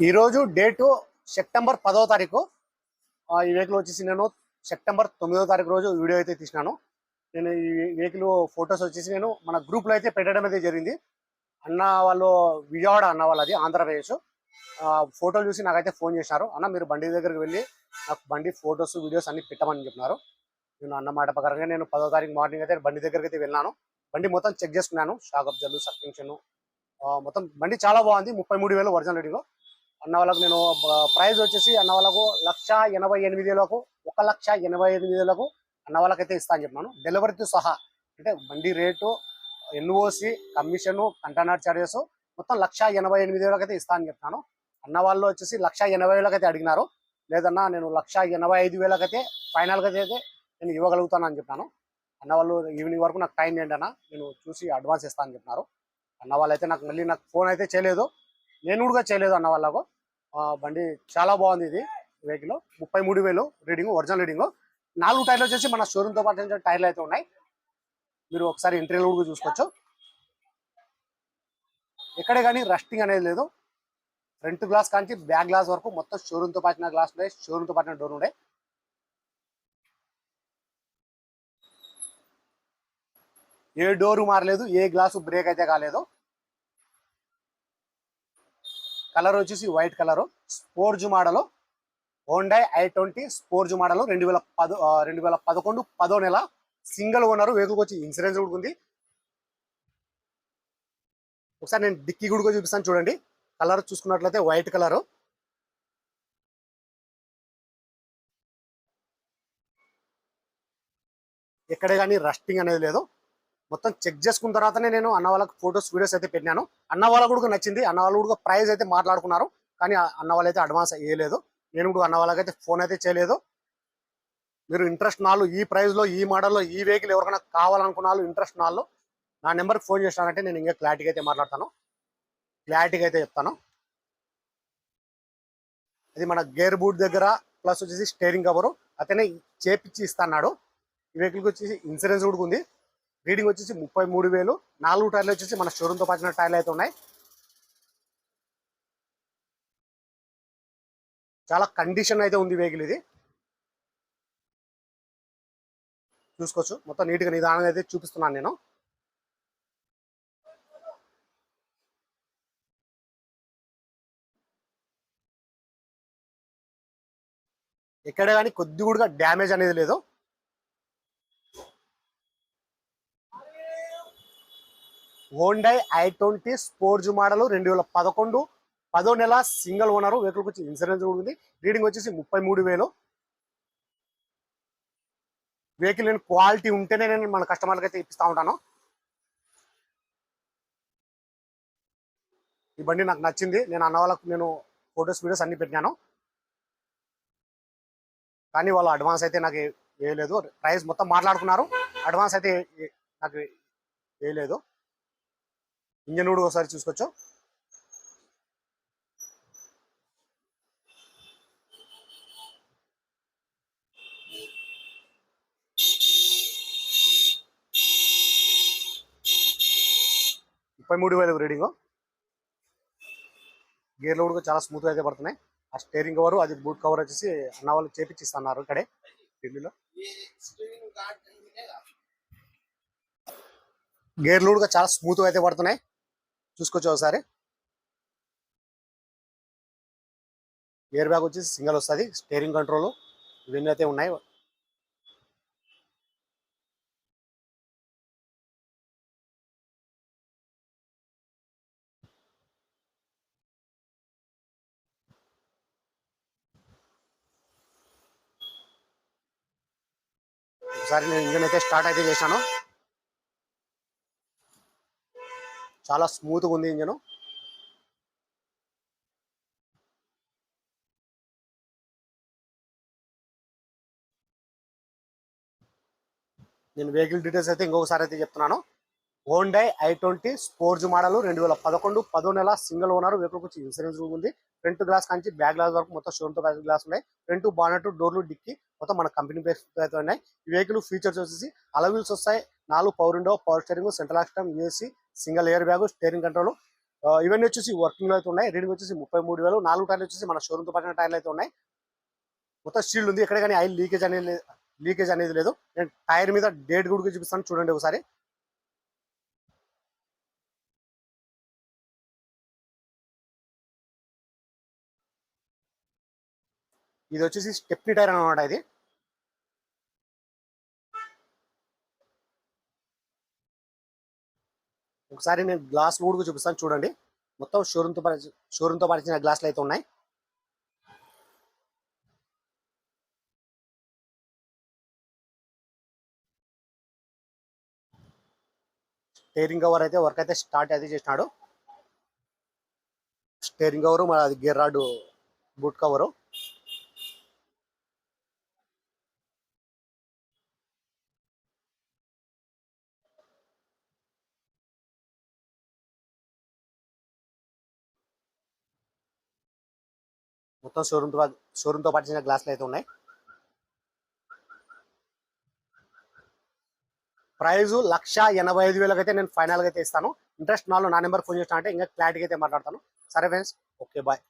ఈరోజు date September పదో తారీఖు. ఈ వెహికల్ వచ్చేసి నేను సెప్టెంబర్ తొమ్మిదో తారీఖు రోజు వీడియో అయితే తీసినాను. నేను ఈ వెహికల్ ఫొటోస్ వచ్చేసి నేను మన గ్రూప్లో అయితే పెట్టడం అయితే జరిగింది. అన్న వాళ్ళు విజయవాడ అన్న వాళ్ళది ఆంధ్రప్రదేశ్. ఆ, ఫోటోలు చూసి నాకైతే ఫోన్ చేశారు. అన్న మీరు బండి దగ్గరికి వెళ్ళి నాకు బండి ఫొటోస్ వీడియోస్ అన్ని పెట్టమని చెప్పినారు. నేను అన్న మాట ప్రకారంగా నేను పదో తారీఖు మార్నింగ్ అయితే బండి దగ్గరికి అయితే వెళ్ళాను. బండి మొత్తం చెక్ చేసుకున్నాను. షాక్ అబ్జర్లు సస్పెన్షన్ మొత్తం బండి చాలా బాగుంది. ముప్పై మూడు వేలు ఒరిజినల్ రేటింగ్ అన్న వాళ్ళకు నేను ప్రైజ్ వచ్చేసి అన్న వాళ్ళకు లక్ష ఎనభై ఎనిమిది వేలకు ఒక లక్ష ఎనభై ఎనిమిది వేలకు అన్న వాళ్ళకైతే ఇస్తా అని చెప్పాను డెలివరీతో సహా అంటే బండి rate NOC commission container charges మొత్తం లక్ష ఎనభై ఎనిమిది వేలకు అయితే ఇస్తా అని చెప్తాను అన్న వాళ్ళు వచ్చేసి లక్ష ఎనభై వేలకు అయితే అడిగినారు. లేదన్నా నేను లక్ష ఎనభై ఐదు వేలకైతే ఫైనల్గా అయితే నేను ఇవ్వగలుగుతాను అని చెప్పాను అన్న వాళ్ళు ఈవినింగ్ వరకు నాకు టైం ఏంటన్నా నేను చూసి అడ్వాన్స్ ఇస్తా అని చెప్పినారు. అన్న వాళ్ళు అయితే నాకు మళ్ళీ నాకు ఫోన్ అయితే చేయలేదు. నేను కూడా చేయలేదు అన్న వాళ్ళకు. బండి చాలా బాగుంది ఇది వెహికల్ ముప్పై మూడు వేలు రీడింగ్ ఒరిజినల్ రీడింగ్. నాలుగు టైర్లు వచ్చేసి మన షోరూమ్తో పాటు టైర్లు అయితే ఉన్నాయి. మీరు ఒకసారి ఇంటర్వ్యూలో కూడా చూసుకోవచ్చు. ఎక్కడే కానీ రస్టింగ్ అనేది లేదు. ఫ్రంట్ గ్లాస్ కానీ బ్యాక్ గ్లాస్ వరకు మొత్తం షోరూమ్తో పాటిన గ్లాస్ ఉన్నాయి షోరూమ్తో పాటిన డోర్ ఉండే ఏ డోరు మారలేదు ఏ గ్లాసు బ్రేక్ అయితే కాలేదు. కలర్ వచ్చేసి white colour. Sports model. Hyundai i twenty sports model. రెండు వేల పదో రెండు వేల పదకొండు పదో నెల సింగిల్ ఓనర్. వెహికల్కి వచ్చి ఇన్సూరెన్స్ కూడా ఉంది. ఒకసారి నేను డిక్కీ కూడా చూపిస్తాను చూడండి. కలర్ చూసుకున్నట్లయితే వైట్ కలర్. ఎక్కడే కానీ రస్టింగ్ అనేది లేదు. మొత్తం చెక్ చేసుకున్న తర్వాతనే నేను అన్న వాళ్ళకి ఫొటోస్ వీడియోస్ అయితే పెట్టినాను. అన్న వాళ్ళకు కూడా నచ్చింది అన్న వాళ్ళు కూడా ప్రైస్ అయితే మాట్లాడుకున్నారు. కానీ అన్న వాళ్ళు అయితే అడ్వాన్స్ వేయలేదు నేను కూడా అన్న వాళ్ళకైతే ఫోన్ అయితే చేయలేదు. మీరు ఇంట్రెస్ట్ నాళ్ళు ఈ ప్రైజ్లో ఈ మోడల్లో ఈ వెహికల్ ఎవరికైనా కావాలనుకున్న ఇంట్రెస్ట్ నాళ్ళు నా నెంబర్కి ఫోన్ చేసినానంటే నేను ఇంకా క్లారిటీగా అయితే మాట్లాడతాను. క్లారిటీగా అయితే చెప్తాను. అది మన గేర్ బూట్ దగ్గర ప్లస్ వచ్చేసి స్టేరింగ్ కవరు అతనే చేపిచ్చి ఇస్తాడు ఈ వెహికల్కి వచ్చేసి ఇన్సూరెన్స్ కూడా ఉంది. రీడింగ్ వచ్చేసి ముప్పై మూడు వేలు. నాలుగు టైర్లు వచ్చేసి మన షోరూమ్తో పాటిన టైర్లు అయితే ఉన్నాయి. చాలా కండిషన్ అయితే ఉంది వెహికల్ ఇది. చూసుకోవచ్చు. మొత్తం నీట్గా నిదానంగా అయితే చూపిస్తున్నాను నేను. ఎక్కడ కానీ కొద్ది కూడా డ్యామేజ్ అనేది లేదు. Hyundai i twenty sports model రెండు వేల పదకొండు. పదో నెల సింగిల్ ఓనర్ వెహికల్కి వచ్చి ఇన్సూరెన్స్ కూడా ఉంది. రీడింగ్ వచ్చేసి ముప్పై మూడు వేలు. వెహికల్ నేను క్వాలిటీ ఉంటేనే నేను మన కస్టమర్కి అయితే ఇప్పిస్తూ ఉంటాను. ఈ బండి నాకు నచ్చింది. నేను అన్న వాళ్ళకు నేను ఫొటోస్ వీడియోస్ అన్ని పెట్టినాను. కానీ వాళ్ళు అడ్వాన్స్ అయితే నాకు వేయలేదు ప్రైస్ మొత్తం మాట్లాడుకున్నారు. అడ్వాన్స్ అయితే నాకు వేయలేదు ఇంజన్ కూడా ఒకసారి చూసుకోవచ్చు. ముప్పై మూడు వేలు రీడింగ్. గేర్లు కూడా చాలా స్మూత్ అయితే పడుతున్నాయి. ఆ స్టేరింగ్ కవర్ అది బూట్ కవర్ వచ్చేసి అన్న వాళ్ళు చేపించిస్తున్నారు ఇక్కడే. ఢిల్లీలో గేర్లు కూడా చాలా స్మూత్ అయితే పడుతున్నాయి. చూసుకోవచ్చు ఒకసారి. ఎయిర్ బ్యాగ్ వచ్చేసి సింగల్ వస్తుంది. స్టేరింగ్ కంట్రోల్ ఇవన్నీ అయితే ఉన్నాయి. ఒకసారి నేను ఇంజన్ అయితే స్టార్ట్ అయితే చేశాను. చాలా స్మూత్గా ఉంది ఇంజను. నేను వెహికల్ డీటెయిల్స్ అయితే ఇంకొకసారి అయితే చెప్తున్నాను. Hyundai i twenty sports model రెండు వేల పదకొండు పదో నెల సింగిల్ ఓనర్ వెహికల్ వచ్చి ఇన్సూరెన్స్ రూమ్ ఉంది. ఫ్రంట్ గ్లాస్ నుంచి బ్యాక్ గ్లాస్ వరకు మొత్తం షోన్తో బ్యాక్ గ్లాస్ ఉన్నాయి. ఫ్రంట్ బానెట్ డోర్లు డిక్కి మొత్తం మన కంపెనీ బేస్ అయితే ఉన్నాయి. ఈ వెహికల్ ఫీచర్స్ వచ్చేసి అలవీల్స్ వస్తాయి. నాలుగు power window power steering central ఆక్స్టమ్ USC single air bag steering control. ఇవన్నీ వచ్చేసి వర్కింగ్ అయితే ఉన్నాయి. రీడింగ్ వచ్చేసి ముప్పై మూడు వేలు. నాలుగు టైర్లు వచ్చేసి మన షోరూమ్తో టైర్లు అయితే ఉన్నాయి. మొత్తం స్టీల్ ఉంది. ఎక్కడ కానీ ఆయిల్ లీకేజ్ అనేది లీకేజ్ అనేది లేదు. నేను టైర్ మీద డేట్ కూడా చూపిస్తాను. చూడండి ఒకసారి. ఇది వచ్చేసి స్టెప్నీ టైర్ అనమాట ఇది. ఒకసారి నేను గ్లాస్ కూడా చూపిస్తాను చూడండి. మొత్తం షోరూమ్తో పరిచి షోరూమ్తో పరిచిన గ్లాసులు అయితే ఉన్నాయి. స్టేరింగ్ కవర్ అయితే వర్క్ అయితే స్టార్ట్ అయితే చేసినాడు. స్టేరింగ్ కవరు మరి అది గేర్ రాడ్ బూట్ కవరు మొత్తం షోరూమ్తో షోరూమ్తో గ్లాసులు అయితే ఉన్నాయి. ప్రైజ్ లక్ష ఎనభై ఐదు వేలకు అయితే నేను ఫైనల్గా అయితే ఇస్తాను. ఇంట్రెస్ట్ నాలో నా నెంబర్ ఫోన్ చేసిన అంటే ఇంకా క్లారిటీగా అయితే మాట్లాడతాను. సరే ఫ్రెండ్స్ ఓకే బాయ్